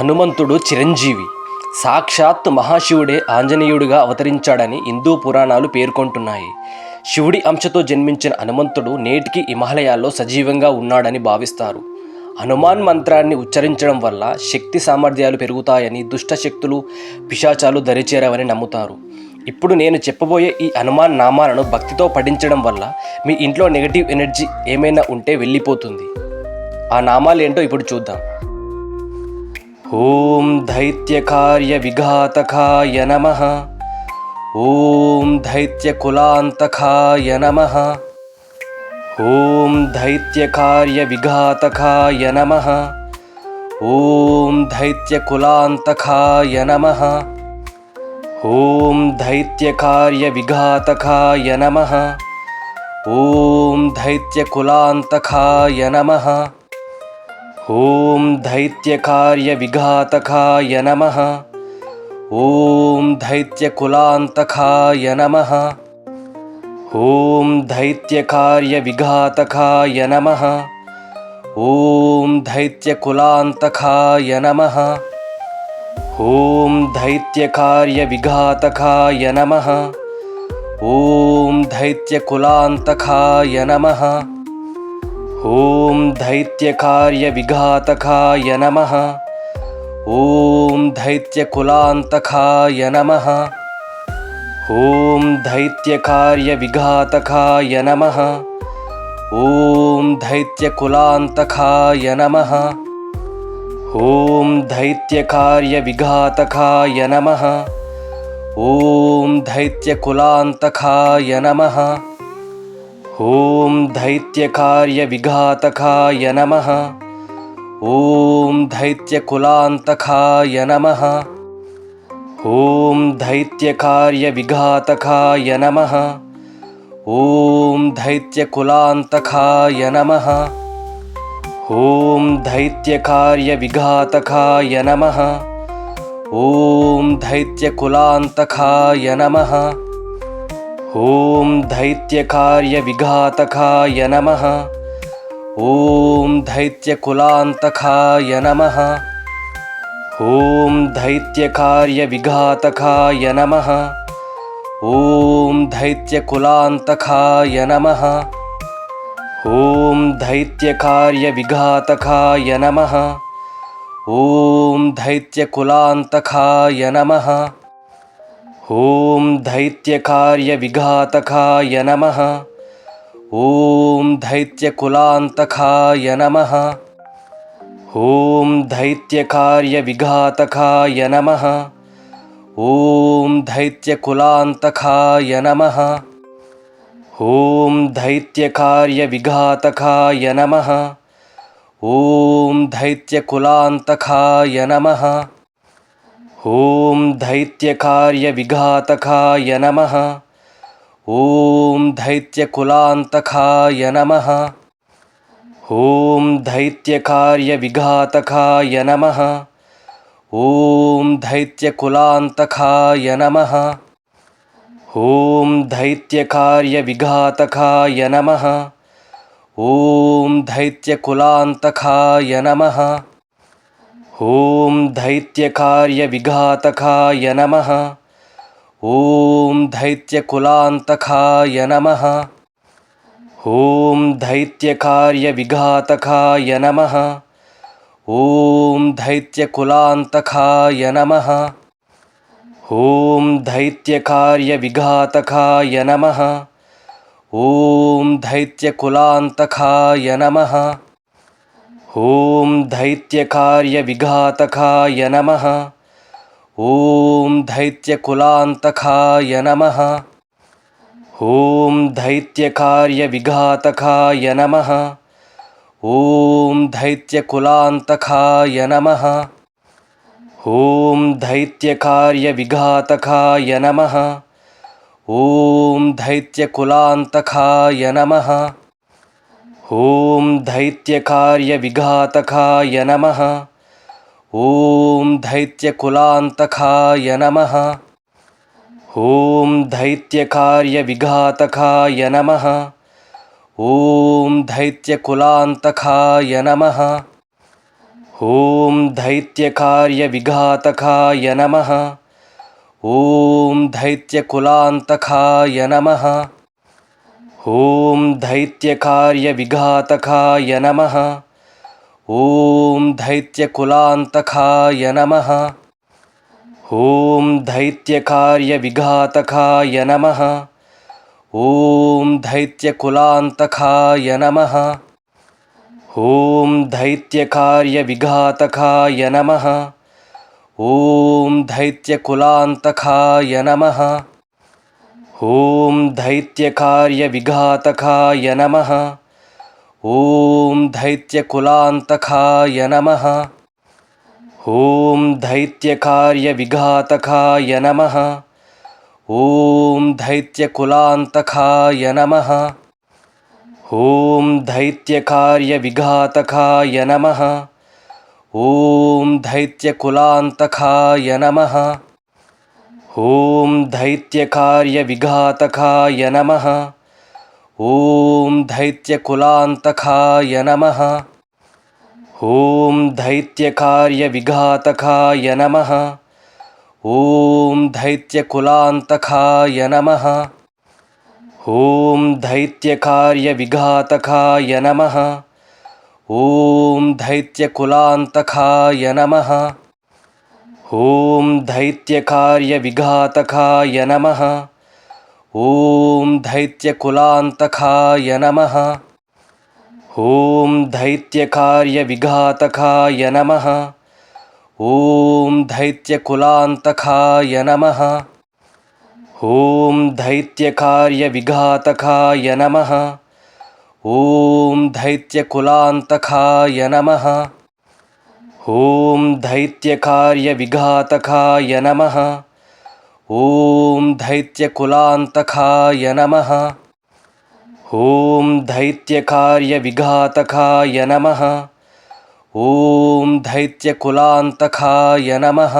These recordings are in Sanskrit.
హనుమంతుడు చిరంజీవి. సాక్షాత్ మహాశివుడే ఆంజనేయుడిగా అవతరించాడని హిందూ పురాణాలు పేర్కొంటున్నాయి. శివుడి అంశతో జన్మించిన హనుమంతుడు నేటికి హిమాలయాల్లో సజీవంగా ఉన్నాడని భావిస్తారు. హనుమాన్ మంత్రాన్ని ఉచ్చరించడం వల్ల శక్తి సామర్థ్యాలు పెరుగుతాయని దుష్ట శక్తులు పిశాచాలు దరిచేరవని నమ్ముతారు. ఇప్పుడు నేను చెప్పబోయే ఈ హనుమాన్ నామాలను భక్తితో పఠించడం వల్ల మీ ఇంట్లో నెగటివ్ ఎనర్జీ ఏమైనా ఉంటే వెళ్ళిపోతుంది. ఆ నామాలు ఏంటో ఇప్పుడు చూద్దాం. ॐ दैत्यकार्यविघातकाय नमः। ॐ दैत्यकुलान्तकाय नमः। ॐ दैत्यकार्यविघातकाय नमः। ॐ दैत्यकुलान्तकाय नमः। ॐ दैत्यकार्यविघातकाय नमः। ॐ दैत्यकुलान्तकाय नमः। ॐ दैत्यकार्यविघातकाय नमः। ॐ दैत्यकुलान्तकाय नमः। ॐ दैत्यकार्यविघातकाय नमः। ॐ दैत्यकुलान्तकाय नमः। ॐ दैत्यकार्यविघातकाय नमः। ॐ दैत्यकुलान्तकाय नमः। ॐ दैत्यकार्यविघातकाय नमः। ॐ दैत्यकुलान्तकाय नमः। ॐ दैत्यकार्यविघातकाय नमः। ॐ दैत्यकुलान्तकाय नमः। ॐ दैत्यकार्यविघातकाय नमः। ॐ दैत्यकुलान्तकाय नमः। ॐ दैत्यकार्यविघातकाय नमः। ॐ दैत्यकुलान्तकाय नमः। ॐ दैत्यकार्यविघातकाय नमः। ॐ दैत्यकुलान्तकाय नमः। ॐ दैत्यकार्यविघातकाय नमः। ॐ दैत्यकुलान्तकाय नमः। ॐ दैत्यकार्यविघातकाय नमः। ॐ दैत्यकुलान्तकाय नमः। ॐ दैत्यकार्यविघातकाय नमः। ॐ दैत्यकुलान्तकाय नमः। ॐ दैत्यकार्यविघातकाय नमः। ॐ दैत्यकुलान्तकाय नमः। ॐ दैत्यकार्यविघातकाय नमः। ॐ दैत्यकुलान्तकाय नमः। ॐ दैत्यकार्यविघातकाय नमः। ॐ दैत्यकुलान्तकाय नमः। ॐ दैत्यकार्यविघातकाय नमः। ॐ दैत्यकुलान्तकाय नमः। ॐ दैत्यकार्यविघातकाय नमः। ॐ दैत्यकुलान्तकाय नमः। ॐ दैत्यकार्यविघातकाय नमः। ॐ दैत्यकुलान्तकाय नमः। ॐ दैत्यकार्यविघातकाय नमः। ॐ दैत्यकुलान्तकाय नमः। ॐ दैत्यकार्यविघातकाय नमः। ॐ दैत्यकुलान्तकाय नमः। ॐ दैत्यकार्यविघातकाय नमः। ॐ दैत्यकुलान्तकाय नमः। ॐ दैत्यकार्यविघातकाय नमः। ॐ दैत्यकुलान्तकाय नमः। ॐ दैत्यकार्यविघातकाय नमः। ॐ दैत्यकुलान्तकाय नमः। ॐ दैत्यकार्यविघातकाय नमः। ॐ दैत्यकुलान्तकाय नमः। ॐ दैत्यकार्यविघातकाय नमः। ॐ दैत्यकुलान्तकाय नमः। ॐ दैत्यकार्यविघातकाय नमः। ॐ दैत्यकुलान्तकाय नमः। ॐ दैत्यकार्यविघातकाय नमः। ॐ दैत्यकुलान्तकाय नमः। ॐ दैत्यकार्यविघातकाय नमः। ॐ दैत्यकुलान्तकाय नमः। ॐ दैत्यकार्यविघातकाय नमः। ॐ दैत्यकुलान्तकाय नमः। ॐ दैत्यकार्यविघातकाय नमः। ॐ दैत्यकुलान्तकाय नमः। ॐ दैत्यकार्यविघातकाय नमः। ॐ दैत्यकुलान्तकाय नमः ॐ दैत्यकार्यविघातकाय नमः। ॐ दैत्यकुलान्तकाय नमः। ॐ दैत्यकार्यविघातकाय नमः। ॐ दैत्यकुलान्तकाय नमः। ॐ दैत्यकार्यविघातकाय नमः। ॐ दैत्यकुलान्तकाय नमः ॐ दैत्यकार्यविघातकाय नमः। ॐ दैत्यकुलान्तकाय नमः। ॐ दैत्यकार्यविघातकाय नमः। ॐ दैत्यकुलान्तकाय नमः। ॐ दैत्यकार्यविघातकाय नमः। ॐ दैत्यकुलान्तकाय नमः ॐ दैत्यकार्यविघातकाय नमः। ॐ दैत्यकुलान्तकाय नमः। ॐ दैत्यकार्यविघातकाय नमः। ॐ दैत्यकुलान्तकाय नमः। ॐ दैत्यकार्यविघातकाय नमः। ॐ दैत्यकुलान्तकाय नमः ॐ दैत्यकार्यविघातकाय नमः। ॐ दैत्यकुलान्तकाय नमः। ॐ दैत्यकार्यविघातकाय नमः। ॐ दैत्यकुलान्तकाय नमः।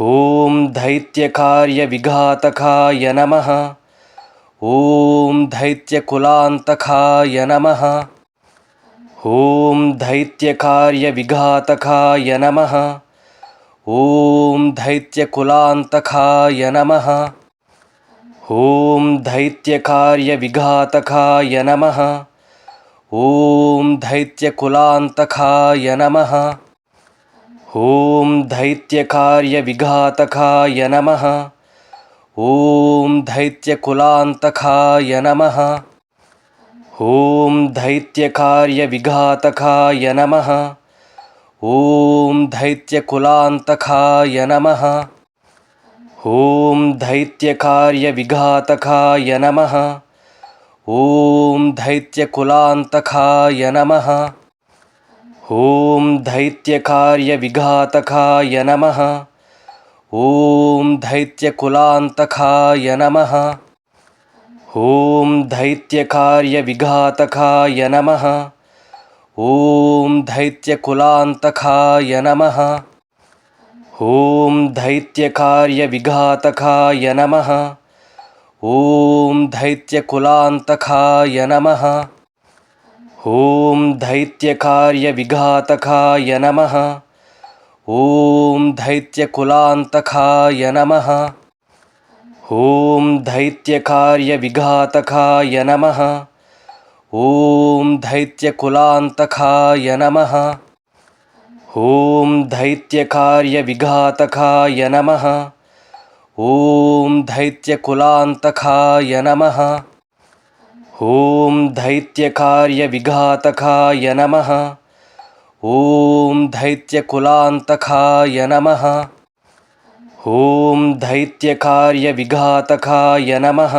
ॐ दैत्यकार्यविघातकाय नमः। ॐ दैत्यकुलान्तकाय नमः ॐ दैत्यकार्यविघातकाय नमः। ॐ दैत्यकुलान्तकाय नमः। ॐ दैत्यकार्यविघातकाय नमः। ॐ दैत्यकुलान्तकाय नमः। ॐ दैत्यकार्यविघातकाय नमः। ॐ दैत्यकुलान्तकाय नमः ॐ दैत्यकार्यविघातकाय नमः। ॐ दैत्यकुलान्तकाय नमः। ॐ दैत्यकार्यविघातकाय नमः। ॐ दैत्यकुलान्तकाय नमः। ॐ दैत्यकार्यविघातकाय नमः। ॐ दैत्यकुलान्तकाय नमः ॐ दैत्यकार्यविघातकाय नमः। ॐ दैत्यकुलान्तकाय नमः। ॐ दैत्यकार्यविघातकाय नमः। ॐ दैत्यकुलान्तकाय नमः। ॐ दैत्यकार्यविघातकाय नमः। ॐ दैत्यकुलान्तकाय नमः ॐ दैत्यकार्यविघातकाय नमः। ॐ दैत्यकुलान्तकाय नमः। ॐ दैत्यकार्यविघातकाय नमः। ॐ दैत्यकुलान्तकाय नमः। ॐ दैत्यकार्यविघातकाय नमः। ॐ दैत्यकुलान्तकाय नमः ॐ दैत्यकार्यविघातकाय नमः।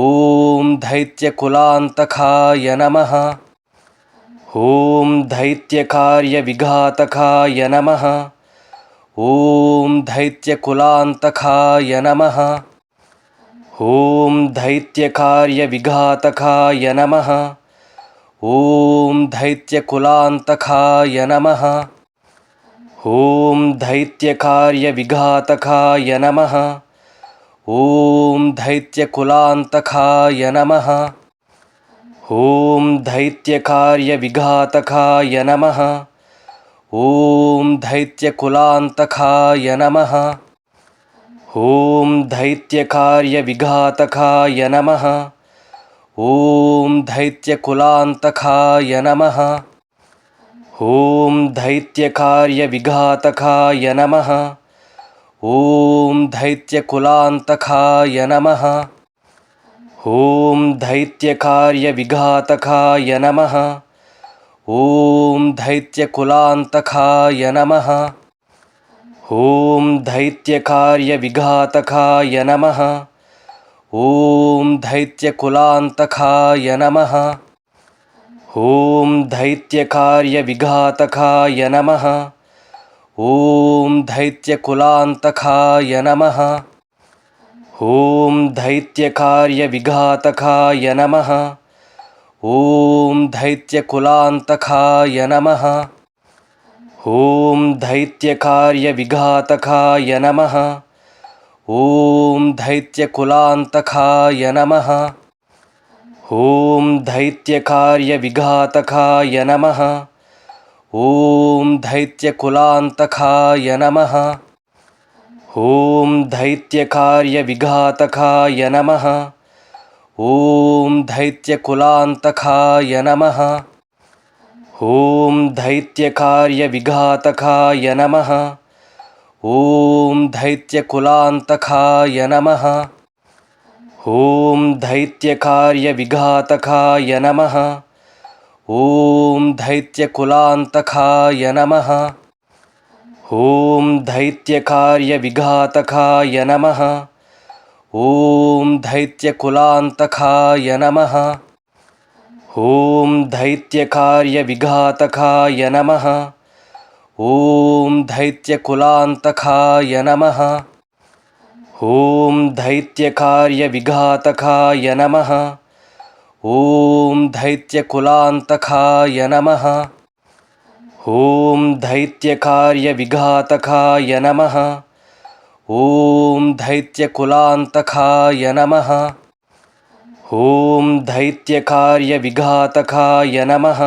ॐ दैत्यकुलान्तकाय नमः। ॐ दैत्यकार्यविघातकाय नमः। ॐ दैत्यकुलान्तकाय नमः। ॐ दैत्यकार्यविघातकाय नमः। ॐ दैत्यकुलान्तकाय नमः ॐ दैत्यकार्यविघातकाय नमः। ॐ दैत्यकुलान्तकाय नमः। ॐ दैत्यकार्यविघातकाय नमः। ॐ दैत्यकुलान्तकाय नमः। ॐ दैत्यकार्यविघातकाय नमः। ॐ दैत्यकुलान्तकाय नमः ॐ दैत्यकार्यविघातकाय नमः। ॐ दैत्यकुलान्तकाय नमः। ॐ दैत्यकार्यविघातकाय नमः। ॐ दैत्यकुलान्तकाय नमः। ॐ दैत्यकार्यविघातकाय नमः। ॐ दैत्यकुलान्तकाय नमः ॐ दैत्यकार्यविघातकाय नमः। ॐ दैत्यकुलान्तकाय नमः। ॐ दैत्यकार्यविघातकाय नमः। ॐ दैत्यकुलान्तकाय नमः। ॐ दैत्यकार्यविघातकाय नमः। ॐ दैत्यकुलान्तकाय नमः ॐ दैत्यकार्यविघातकाय नमः। ॐ दैत्यकुलान्तकाय नमः। ॐ दैत्यकार्यविघातकाय नमः। ॐ दैत्यकुलान्तकाय नमः। ॐ दैत्यकार्यविघातकाय नमः। ॐ दैत्यकुलान्तकाय नमः ॐ दैत्यकार्यविघातकाय नमः। ॐ दैत्यकुलान्तकाय नमः। ॐ दैत्यकार्यविघातकाय नमः। ॐ दैत्यकुलान्तकाय नमः। ॐ दैत्यकार्यविघातकाय नमः। ॐ दैत्यकुलान्तकाय नमः ॐ दैत्यकार्यविघातकाय नमः। ॐ दैत्यकुलान्तकाय नमः। ॐ दैत्यकार्यविघातकाय नमः। ॐ दैत्यकुलान्तकाय नमः। ॐ दैत्यकार्यविघातकाय नमः।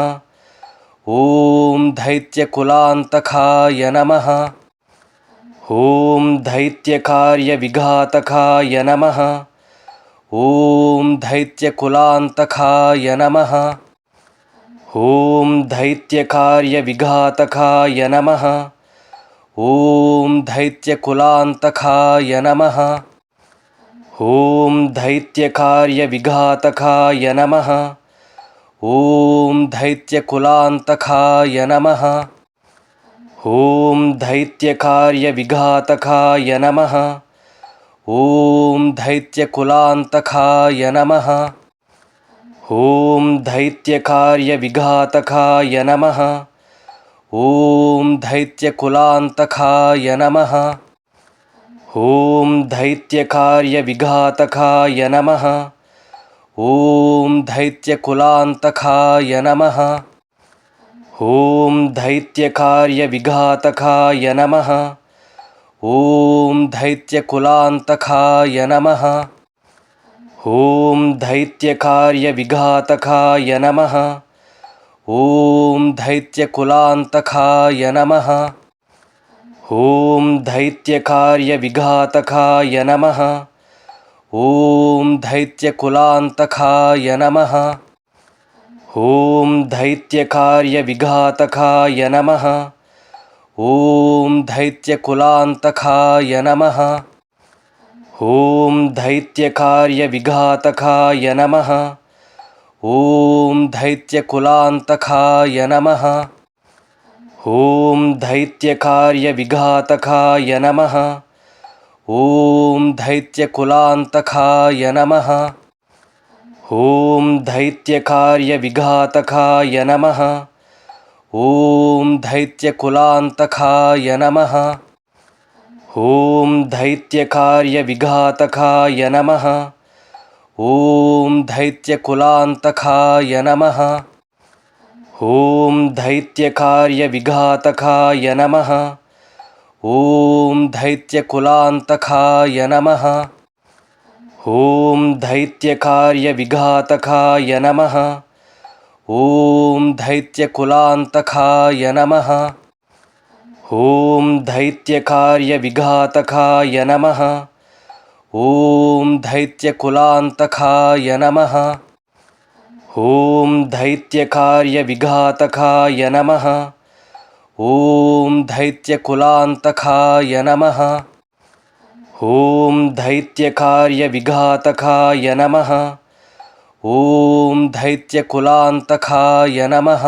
ॐ दैत्यकुलान्तकाय नमः ॐ दैत्यकार्यविघातकाय नमः। ॐ दैत्यकुलान्तकाय नमः। ॐ दैत्यकार्यविघातकाय नमः। ॐ दैत्यकुलान्तकाय नमः। ॐ दैत्यकार्यविघातकाय नमः। ॐ दैत्यकुलान्तकाय नमः ॐ दैत्यकार्यविघातकाय नमः। ॐ दैत्यकुलान्तकाय नमः। ॐ दैत्यकार्यविघातकाय नमः। ॐ दैत्यकुलान्तकाय नमः। ॐ दैत्यकार्यविघातकाय नमः। ॐ दैत्यकुलान्तकाय नमः ॐ दैत्यकार्यविघातकाय नमः। ॐ दैत्यकुलान्तकाय नमः। ॐ दैत्यकार्यविघातकाय नमः। ॐ दैत्यकुलान्तकाय नमः। ॐ दैत्यकार्यविघातकाय नमः। ॐ दैत्यकुलान्तकाय नमः ॐ दैत्यकार्यविघातकाय नमः। ॐ दैत्यकुलान्तकाय नमः। ॐ दैत्यकार्यविघातकाय नमः। ॐ दैत्यकुलान्तकाय नमः। ॐ दैत्यकार्यविघातकाय नमः। ॐ दैत्यकुलान्तकाय नमः ॐ दैत्यकार्यविघातकाय नमः। ॐ दैत्यकुलान्तकाय नमः। ॐ दैत्यकार्यविघातकाय नमः। ॐ दैत्यकुलान्तकाय नमः। ॐ दैत्यकार्यविघातकाय नमः। ॐ दैत्यकुलान्तकाय नमः ॐ दैत्यकार्यविघातकाय नमः। ॐ दैत्यकुलान्तकाय नमः। ॐ दैत्यकार्यविघातकाय नमः। ॐ दैत्यकुलान्तकाय नमः। ॐ दैत्यकार्यविघातकाय नमः। ॐ दैत्यकुलान्तकाय नमः ॐ दैत्यकार्यविघातकाय नमः। ॐ दैत्यकुलान्तकाय नमः